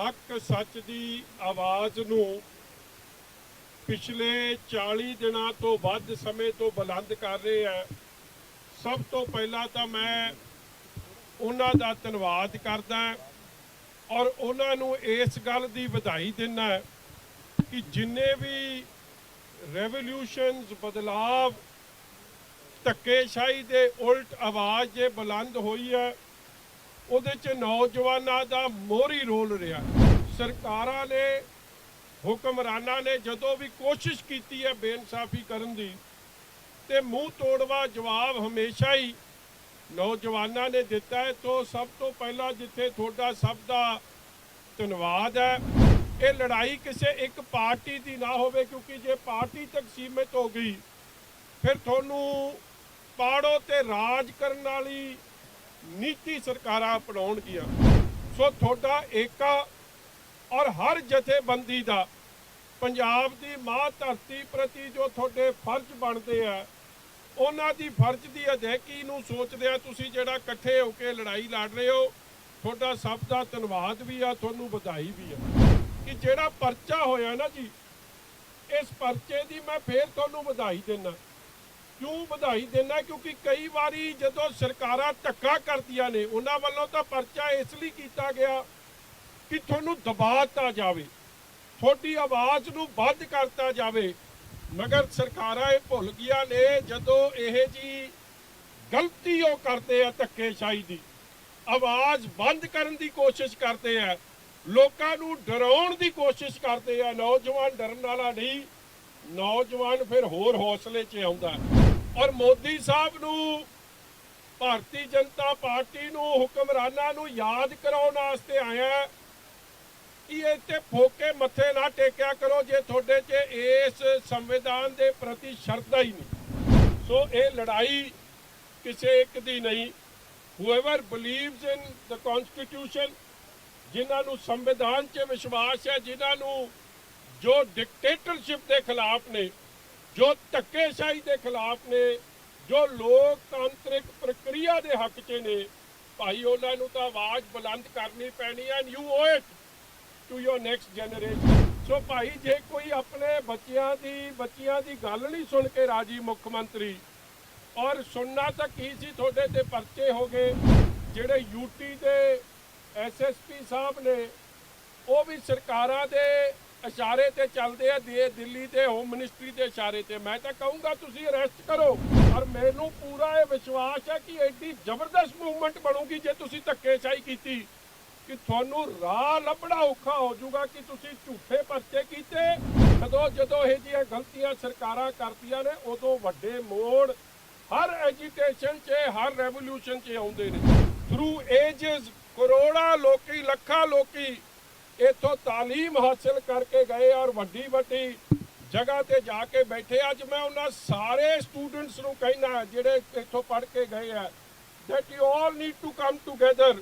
ਹੱਕ ਸੱਚ ਦੀ ਆਵਾਜ਼ ਨੂੰ ਪਿਛਲੇ 40 ਦਿਨਾਂ ਤੋਂ ਵੱਧ ਸਮੇਂ ਤੋਂ ਬੁਲੰਦ ਕਰ ਰਹੇ ਹੈ। ਸਭ ਤੋਂ ਪਹਿਲਾਂ ਤਾਂ ਮੈਂ ਉਹਨਾਂ ਦਾ ਧੰਨਵਾਦ ਕਰਦਾ ਔਰ ਉਹਨਾਂ ਨੂੰ ਇਸ ਗੱਲ ਦੀ ਵਧਾਈ ਦਿੰਦਾ ਕਿ ਜਿੰਨੇ ਵੀ ਰੈਵੋਲੂਸ਼ਨਸ ਬਦਲਾਵ, ਧੱਕੇਸ਼ਾਹੀ ਦੇ ਉਲਟ ਆਵਾਜ਼ ਜੇ ਬੁਲੰਦ ਹੋਈ ਹੈ ਉਹਦੇ ਚ ਨੌਜਵਾਨਾਂ ਦਾ ਮੋਹਰੀ ਰੋਲ ਰਿਹਾ। ਸਰਕਾਰਾਂ ਨੇ, ਹੁਕਮਰਾਨਾਂ ਨੇ ਜਦੋਂ ਵੀ ਕੋਸ਼ਿਸ਼ ਕੀਤੀ ਹੈ ਬੇਇਨਸਾਫੀ ਕਰਨ ਦੀ, ਤੇ ਮੂੰਹ ਤੋੜਵਾ ਜਵਾਬ ਹਮੇਸ਼ਾ ਹੀ ਨੌਜਵਾਨਾਂ ਨੇ ਦਿੱਤਾ ਹੈ। ਤੋਂ ਸਭ ਤੋਂ ਪਹਿਲਾਂ ਜਿੱਥੇ ਤੁਹਾਡਾ ਸਭ ਦਾ ਧੰਨਵਾਦ ਹੈ, ਇਹ ਲੜਾਈ ਕਿਸੇ ਇੱਕ ਪਾਰਟੀ ਦੀ ਨਾ ਹੋਵੇ, ਕਿਉਂਕਿ ਜੇ ਪਾਰਟੀ ਤੱਕ ਸੀਮਿਤ ਹੋ ਗਈ, ਫਿਰ ਤੁਹਾਨੂੰ ਪਾੜੋ ਤੇ ਰਾਜ ਕਰਨ ਵਾਲੀ ਨੀਤੀ ਸਰਕਾਰਾਂ ਅਪਣਾਉਣਗੀਆਂ ਸੋ ਤੁਹਾਡਾ ਏਕਾ ਔਰ ਹਰ ਜਥੇਬੰਦੀ ਦਾ ਪੰਜਾਬ ਦੀ ਮਾਂ ਧਰਤੀ ਪ੍ਰਤੀ ਜੋ ਤੁਹਾਡੇ ਫਰਜ਼ ਬਣਦੇ ਆ, ਉਹਨਾਂ ਦੀ ਫਰਜ਼ ਦੀ ਅਦਾਇਗੀ ਨੂੰ ਸੋਚਦੇ ਆ ਤੁਸੀਂ ਜਿਹੜਾ ਇਕੱਠੇ ਹੋ ਕੇ ਲੜਾਈ ਲੜ ਰਹੇ ਹੋ, ਤੁਹਾਡਾ ਸਭ ਦਾ ਧੰਨਵਾਦ ਵੀ ਆ, ਤੁਹਾਨੂੰ ਵਧਾਈ ਵੀ ਆ। ਕਿ ਜਿਹੜਾ ਪਰਚਾ ਹੋਇਆ ਨਾ ਜੀ, ਇਸ ਪਰਚੇ ਦੀ ਮੈਂ ਫੇਰ ਤੁਹਾਨੂੰ ਵਧਾਈ ਦਿੰਦਾ। ਕਿਉਂ ਵਧਾਈ ਦਿੰਦਾ ਕਿਉਂਕਿ ਕਈ ਵਾਰੀ ਜਦੋਂ ਸਰਕਾਰਾਂ ਧੱਕਾ ਕਰਦੀਆਂ ਨੇ, ਉਹਨਾਂ ਵੱਲੋਂ ਤਾਂ ਪਰਚਾ ਇਸ ਲਈ ਕੀਤਾ ਗਿਆ ਕਿ ਤੁਹਾਨੂੰ ਦਬਾਤਾ ਜਾਵੇ, ਤੁਹਾਡੀ ਆਵਾਜ਼ ਨੂੰ ਬੰਦ ਕਰਤਾ ਜਾਵੇ। ਮਗਰ ਸਰਕਾਰਾਂ ਇਹ ਭੁੱਲ ਗਈਆਂ ਨੇ, ਜਦੋਂ ਇਹ ਜੀ ਗਲਤੀ ਉਹ ਕਰਦੇ ਆ ਧੱਕੇਸ਼ਾਹੀ ਦੀ, ਆਵਾਜ਼ ਬੰਦ ਕਰਨ ਦੀ ਕੋਸ਼ਿਸ਼ ਕਰਦੇ ਆ, ਲੋਕਾਂ ਨੂੰ ਡਰਾਉਣ ਦੀ ਕੋਸ਼ਿਸ਼ ਕਰਦੇ ਆ, ਨੌਜਵਾਨ ਡਰਨ ਵਾਲਾ ਨਹੀਂ, ਨੌਜਵਾਨ ਫਿਰ ਹੋਰ ਹੌਸਲੇ 'ਚ ਆਉਂਦਾ। ਔਰ ਮੋਦੀ ਸਾਹਿਬ ਨੂੰ, ਭਾਰਤੀ ਜਨਤਾ ਪਾਰਟੀ ਨੂੰ, ਹੁਕਮਰਾਨਾਂ ਨੂੰ ਯਾਦ ਕਰਾਉਣ ਵਾਸਤੇ ਆਇਆ ਕਿ ਇੱਥੇ ਫੋਕੇ ਮੱਥੇ ਨਾ ਟੇਕਿਆ ਕਰੋ ਜੇ ਤੁਹਾਡੇ 'ਚ ਇਸ ਸੰਵਿਧਾਨ ਦੇ ਪ੍ਰਤੀ ਸ਼ਰਧਾ ਹੀ ਨਹੀਂ। ਸੋ ਇਹ ਲੜਾਈ ਕਿਸੇ ਇੱਕ ਦੀ ਨਹੀਂ। Whoever believes in the constitution, ਜਿਨ੍ਹਾਂ ਨੂੰ ਸੰਵਿਧਾਨ 'ਚ ਵਿਸ਼ਵਾਸ ਹੈ, ਜਿਨ੍ਹਾਂ ਨੂੰ ਜੋ ਡਿਕਟੇਟਰਸ਼ਿਪ ਦੇ ਖਿਲਾਫ ਨੇ ਜੋ ਧੱਕੇਸ਼ਾਹੀ ਦੇ ਖਿਲਾਫ ਨੇ, ਜੋ ਲੋਕਤਾਂਤਰਿਕ ਪ੍ਰਕਿਰਿਆ ਦੇ ਹੱਕ 'ਚ ਨੇ, ਭਾਈ ਉਹਨਾਂ ਨੂੰ ਤਾਂ ਆਵਾਜ਼ ਬੁਲੰਦ ਕਰਨੀ ਪੈਣੀ ਹੈ and you owe it to your next generation so ਭਾਈ, ਜੇ ਕੋਈ ਆਪਣੇ ਬੱਚਿਆਂ ਦੀ ਬੱਚਿਆਂ ਦੀ ਗੱਲ ਨਹੀਂ ਸੁਣ ਕੇ ਰਾਜੀ ਮੁੱਖ ਮੰਤਰੀ, ਔਰ ਸੁਣਨਾ ਤਾਂ ਕੀ ਸੀ ਤੁਹਾਡੇ ਤੇ ਪਰਚੇ ਹੋ ਗਏ, ਜਿਹੜੇ ਯੂਟੀ ਦੇ ਐਸਐਸਪੀ ਸਾਹਿਬ ਨੇ, ਉਹ ਵੀ ਸਰਕਾਰਾਂ ਦੇ ਇਸ਼ਾਰੇ ਤੇ ਚੱਲਦੇ ਆ, ਦੇ ਦਿੱਲੀ ਦੇ ਹੋਮ ਮਿਨਿਸਟਰੀ ਦੇ ਇਸ਼ਾਰੇ ਤੇ। ਮੈਂ ਤਾਂ ਕਹੂੰਗਾ, ਤੁਸੀਂ ਅਰੈਸਟ ਕਰੋ। ਔਰ ਮੈਨੂੰ ਪੂਰਾ ਇਹ ਵਿਸ਼ਵਾਸ ਹੈ ਕਿ ਐਡੀ ਜ਼ਬਰਦਸਤ ਮੂਵਮੈਂਟ ਬਣੂਗੀ ਜੇ ਤੁਸੀਂ ਧੱਕੇਸ਼ਾਹੀ ਕੀਤੀ। ਕਿ ਤੁਹਾਨੂੰ ਰਾਹ ਲੱਭਣਾ ਔਖਾ ਹੋ ਜਾਊਗਾ ਕਿ ਤੁਸੀਂ ਝੂਠੇ ਪਰਚੇ ਕੀਤੇ। ਜਦੋਂ ਜਦੋਂ ਇਹ ਜਿਹੀਆਂ ਗਲਤੀਆਂ ਸਰਕਾਰਾਂ ਕਰਦੀਆਂ ਨੇ, ਉਦੋਂ ਵੱਡੇ ਮੋੜ ਹਰ ਐਜੀਟੇਸ਼ਨ 'ਚ, ਹਰ ਰੈਵੋਲੂਸ਼ਨ 'ਚ ਆਉਂਦੇ ਨੇ। ਥਰੂ ਏਜਸ ਕਰੋੜਾਂ ਲੋਕੀ, ਲੱਖਾਂ ਲੋਕੀ ਇੱਥੋਂ ਤਾਲੀਮ ਹਾਸਲ ਕਰਕੇ ਗਏ ਔਰ ਵੱਡੀ ਵੱਡੀ ਜਗ੍ਹਾ ਤੇ ਜਾ ਕੇ ਬੈਠੇ। ਅੱਜ ਮੈਂ ਉਹਨਾਂ ਸਾਰੇ ਸਟੂਡੈਂਟਸ ਨੂੰ ਕਹਿਣਾ ਜਿਹੜੇ ਇੱਥੋਂ ਪੜ੍ਹ ਕੇ ਗਏ ਆ, that you all need to come together